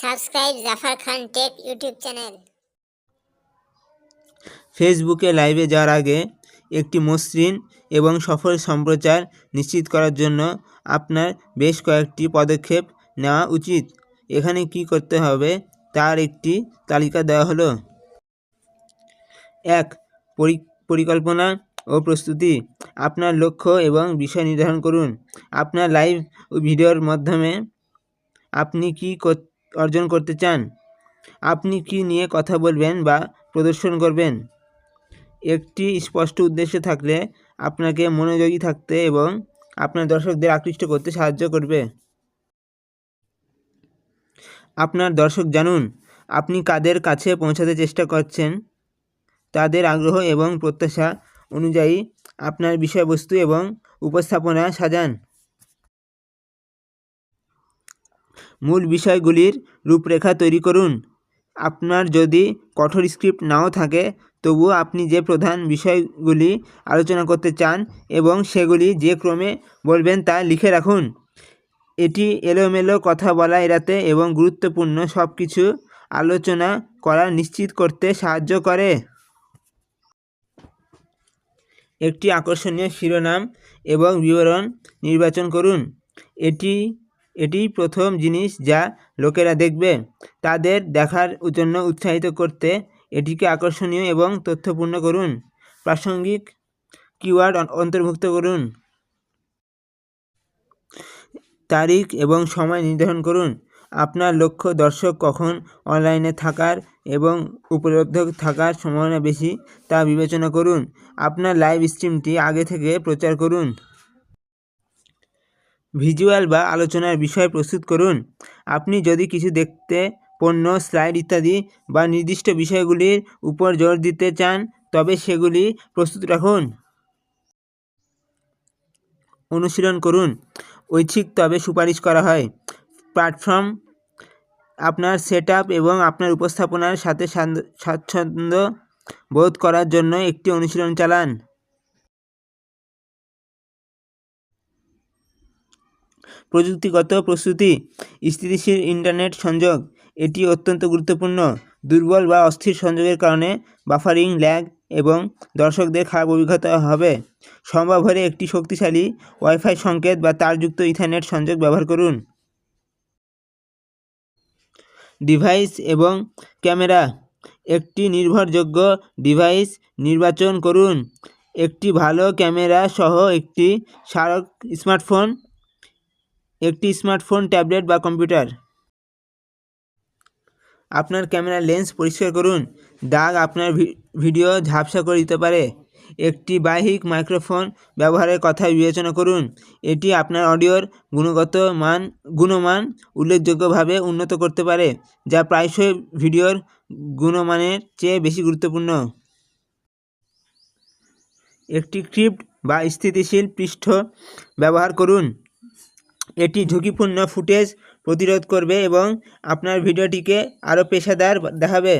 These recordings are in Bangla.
Subscribe Jafar Khan tech YouTube channel. ফেসবুকে লাইভে যাওয়ার আগে একটি মসৃণ এবং সফল সম্প্রচার নিশ্চিত করার জন্য আপনার বেশ কয়েকটি পদক্ষেপ নেওয়া উচিত। এখানে কি করতে হবে তার একটি তালিকা দেওয়া হলো। এক, পরি- পরিকল্পনা ও প্রস্তুতি। আপনার লক্ষ্য এবং বিষয় নির্ধারণ করুন। আপনার লাইভ ভিডিওর মাধ্যমে আপনি কি অর্জন করতে চান। আপনি কি নিয়ে কথা বলবেন বা প্রদর্শন করবেন? একটি স্পষ্ট উদ্দেশ্য থাকলে আপনাকে মনোযোগী থাকতে এবং আপনার দর্শকদের আকৃষ্ট করতে সাহায্য করবে। আপনার দর্শক জানুন, আপনি কাদের কাছে পৌঁছাতে চেষ্টা করছেন? তাদের আগ্রহ এবং প্রত্যাশা অনুযায়ী আপনার বিষয়বস্তু এবং উপস্থাপনা সাজান। মূল বিষয়গুলির রূপরেখা তৈরি করুন। আপনার যদি কঠোর স্ক্রিপ্ট নাও থাকে, তবুও আপনি যে প্রধান বিষয়গুলি আলোচনা করতে চান এবং সেগুলি যে ক্রমে বলবেন তা লিখে রাখুন। এটি এলোমেলো কথা বলা, এড়াতে এবং গুরুত্বপূর্ণ সব কিছু আলোচনা করা নিশ্চিত করতে সাহায্য করে। একটি আকর্ষণীয় শিরোনাম এবং বিবরণ নির্বাচন করুন। এটি এটি প্রথম জিনিস যা লোকেরা দেখবে। তাদের দেখার জন্য উৎসাহিত করতে এটিকে আকর্ষণীয় এবং তথ্যপূর্ণ করুন। প্রাসঙ্গিক কিওয়ার্ড অন্তর্ভুক্ত করুন। তারিখ এবং সময় নির্ধারণ করুন। আপনার লক্ষ্য দর্শক কখন অনলাইনে থাকার এবং উপলব্ধ থাকার সম্ভাবনা বেশি তা বিবেচনা করুন। আপনার লাইভ স্ট্রিমটি আগে থেকে প্রচার করুন। ভিজুয়াল বা আলোচনার বিষয় প্রস্তুত করুন। আপনি যদি কিছু দেখতে, পণ্য, স্লাইড ইত্যাদি বা নির্দিষ্ট বিষয়গুলির উপর জোর দিতে চান, তবে সেগুলি প্রস্তুত রাখুন। অনুশীলন করুন। ঐচ্ছিক তবে সুপারিশ করা হয়। প্ল্যাটফর্ম, আপনার সেট এবং আপনার উপস্থাপনার সাথে স্বাচ্ছন্দ্য বোধ করার জন্য একটি অনুশীলন চালান। প্রযুক্তিগত প্রস্তুতি, স্থিতিশীল ইন্টারনেট সংযোগ, এটি অত্যন্ত গুরুত্বপূর্ণ। দুর্বল বা অস্থির সংযোগের কারণে বাফারিং, ল্যাগ এবং দর্শকদের খারাপ অভিজ্ঞতা হবে। সম্ভব হলে একটি শক্তিশালী ওয়াইফাই সংকেত বা তারযুক্ত ইথারনেট সংযোগ ব্যবহার করুন। ডিভাইস এবং ক্যামেরা, একটি নির্ভরযোগ্য ডিভাইস নির্বাচন করুন। একটি ভালো ক্যামেরা সহ একটি স্মার্টফোন একটি স্মার্টফোন, ট্যাবলেট বা কম্পিউটার। আপনার ক্যামেরার লেন্স পরিষ্কার করুন। দাগ আপনার ভিডিও ঝাপসা করে দিতে পারে। একটি বাহ্যিক মাইক্রোফোন ব্যবহারের কথা বিবেচনা করুন। এটি আপনার অডিওর গুণগত মান, গুণমান উল্লেখযোগ্যভাবে উন্নত করতে পারে, যা প্রায়শই ভিডিওর গুণমানের চেয়ে বেশি গুরুত্বপূর্ণ। একটি ক্রিপ্ট বা স্থিতিশীল পৃষ্ঠ ব্যবহার করুন। এটি ঝুঁকিপূর্ণ ফুটেজ প্রতিরোধ করবে এবং আপনার ভিডিওটিকে আরও পেশাদার দেখাবে।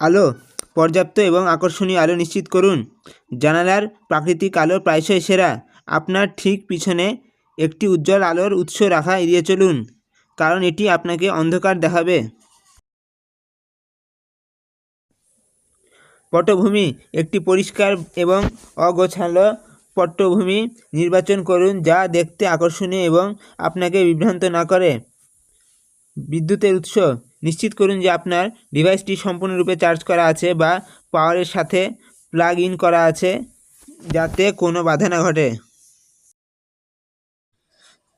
আলো, পর্যাপ্ত এবং আকর্ষণীয় আলো নিশ্চিত করুন। জানালার প্রাকৃতিক আলো প্রায়শই সেরা। আপনার ঠিক পিছনে একটি উজ্জ্বল আলোর উৎস রাখা এড়িয়ে চলুন, কারণ এটি আপনাকে অন্ধকার দেখাবে। পটভূমি একটি পরিষ্কার এবং অগোছালো পটভূমি নির্বাচন করুন যা দেখতে আকর্ষণীয় এবং আপনাকে বিভ্রান্ত না করে। বিদ্যুতের উৎস, নিশ্চিত করুন যে আপনার ডিভাইসটি সম্পূর্ণরূপে চার্জ করা আছে বা পাওয়ারের সাথে প্লাগ ইন করা আছে যাতে কোনো বাধা না ঘটে।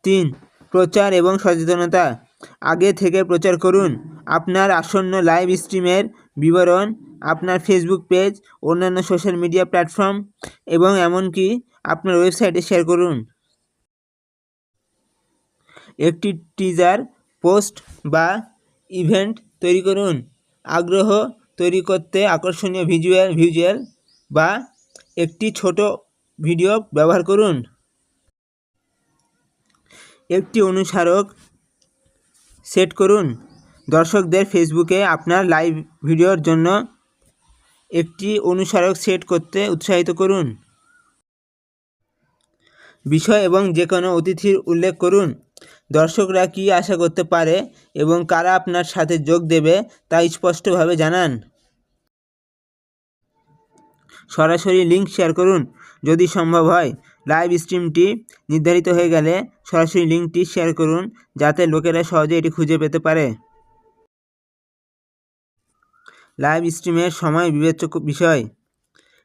তিন, প্রচার এবং সচেতনতা। আগে থেকে প্রচার করুন। আপনার আসন্ন লাইভ স্ট্রিমের বিবরণ, আপনার ফেসবুক পেজ, অন্যান্য সোশ্যাল মিডিয়া প্ল্যাটফর্ম এবং এমনকি আপনার ওয়েবসাইটে শেয়ার করুন। একটি টিজার পোস্ট বা ইভেন্ট তৈরি করুন। আগ্রহ তৈরি করতে আকর্ষণীয় ভিজুয়াল ভিজুয়াল বা একটি ছোট ভিডিও ব্যবহার করুন। একটি অনুসারক সেট করুন। দর্শকদের ফেসবুকে আপনার লাইভ ভিডিওর জন্য একটি অনুসারক সেট করতে উৎসাহিত করুন। বিষয় এবং যে কোনো অতিথির উল্লেখ করুন। দর্শকরা কী আশা করতে পারে এবং কারা আপনার সাথে যোগ দেবে তা স্পষ্টভাবে জানান। সরাসরি লিঙ্ক শেয়ার করুন। যদি সম্ভব হয়, লাইভ স্ট্রিমটি নির্ধারিত হয়ে গেলে সরাসরি লিঙ্কটি শেয়ার করুন, যাতে লোকেরা সহজে এটি খুঁজে পেতে পারে। লাইভ স্ট্রিমের সময় বিবেচ্য বিষয়।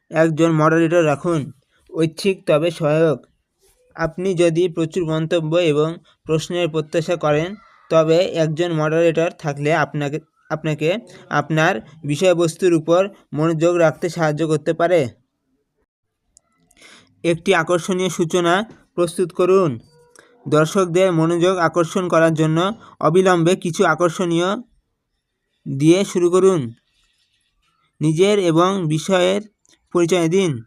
একজন মডারেটর রাখুন। ঐচ্ছিক তবে সহায়ক। আপনি যদি প্রচুর মন্তব্য এবং প্রশ্নের প্রত্যাশা করেন, তবে একজন মডারেটর থাকলে আপনাকে আপনাকে আপনার বিষয়বস্তুর উপর মনোযোগ রাখতে সাহায্য করতে পারে। একটি আকর্ষণীয় সূচনা প্রস্তুত করুন। দর্শকদের মনোযোগ আকর্ষণ করার জন্য অবিলম্বে কিছু আকর্ষণীয় দিয়ে শুরু করুন। নিজের এবং বিষয়ের পরিচয় দিন।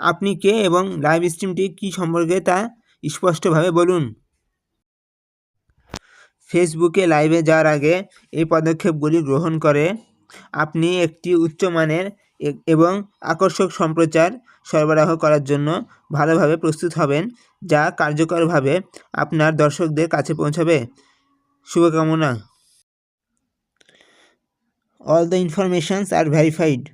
আপনি কে এবং লাইভ স্ট্রিমটি কী সম্পর্কে তা স্পষ্টভাবে বলুন। ফেসবুকে লাইভে যাওয়ার আগে এই পদক্ষেপগুলি গ্রহণ করে। আপনি একটি উচ্চমানের এবং আকর্ষক সম্প্রচার সরবরাহ করার জন্য ভালোভাবে প্রস্তুত হবেন, যা কার্যকরভাবে আপনার দর্শকদের কাছে পৌঁছাবে। শুভকামনা। All the informations are verified.